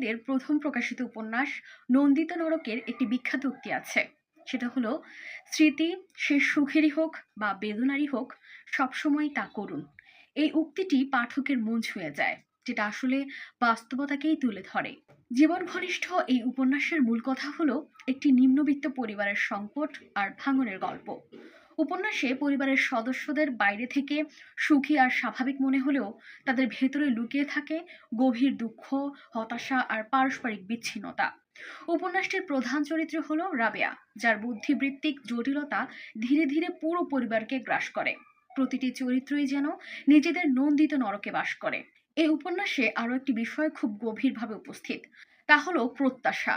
রায়দের প্রথম প্রকাশিত উপন্যাস নন্দিত নরকের একটি বিখ্যাত উক্তি আছে। সেটা হলো, স্মৃতি সে সুখেরই হোক বা বেদনারই হোক সবসময় তা করুন। এই উক্তিটি পাঠকের মন ছুঁয়ে যায়, যেটা আসলে বাস্তবতাকেই তুলে ধরে। জীবন ঘনিষ্ঠ এই উপন্যাসের মূল কথা হলো একটি নিম্নবিত্ত পরিবারের সংকট আর ভাঙনের গল্প। উপন্যাসে পরিবারের সদস্যদের বাইরে থেকে সুখী আর স্বাভাবিক মনে হলেও তাদের ভেতরে লুকিয়ে থাকে গভীর দুঃখ, হতাশা আর পারস্পরিক বিচ্ছিন্নতা। উপন্যাসটির প্রধান চরিত্র হল রাবেয়া, যার বুদ্ধিবৃত্তিক জটিলতা ধীরে ধীরে পুরো পরিবারকে গ্রাস করে। প্রতিটি চরিত্রই যেন নিজেদের নন্দিত নরকে বাস করে। এই উপন্যাসে আরও একটি বিষয় খুব গভীরভাবে উপস্থিত, তা হলো প্রত্যাশা,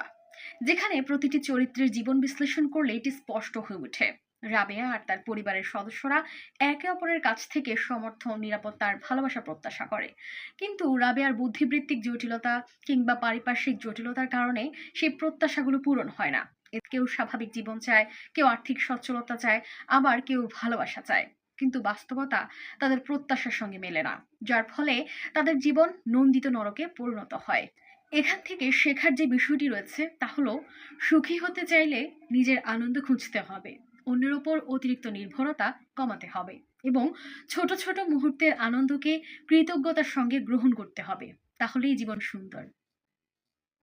যেখানে প্রতিটি চরিত্রের জীবন বিশ্লেষণ করলে এটি স্পষ্ট হয়ে ওঠে। রাবেয়া আর তার পরিবারের সদস্যরা একে অপরের কাছ থেকে সমর্থন, নিরাপত্তার ভালোবাসা প্রত্যাশা করে। কিন্তু রাবেয়ার বুদ্ধিবৃত্তিক জটিলতা কিংবা পারিপার্শ্বিক জটিলতার কারণে সেই প্রত্যাশাগুলো পূরণ হয় না। কেউ স্বাভাবিক জীবন চায়, কেউ আর্থিক সচ্ছলতা চায়, আবার কেউ ভালোবাসা চায়। কিন্তু বাস্তবতা তাদের প্রত্যাশার সঙ্গে মেলে না, যার ফলে তাদের জীবন নন্দিত নরকে পরিণত হয়। এখান থেকে শেখার যে বিষয়টি রয়েছে তা হলো, সুখী হতে চাইলে নিজের আনন্দ খুঁজতে হবে। অন্যের উপর অতিরিক্ত নির্ভরতা কমাতে হবে এবং ছোট ছোট মুহূর্তের আনন্দকে কৃতজ্ঞতার সঙ্গে গ্রহণ করতে হবে। তাহলেই জীবন সুন্দর।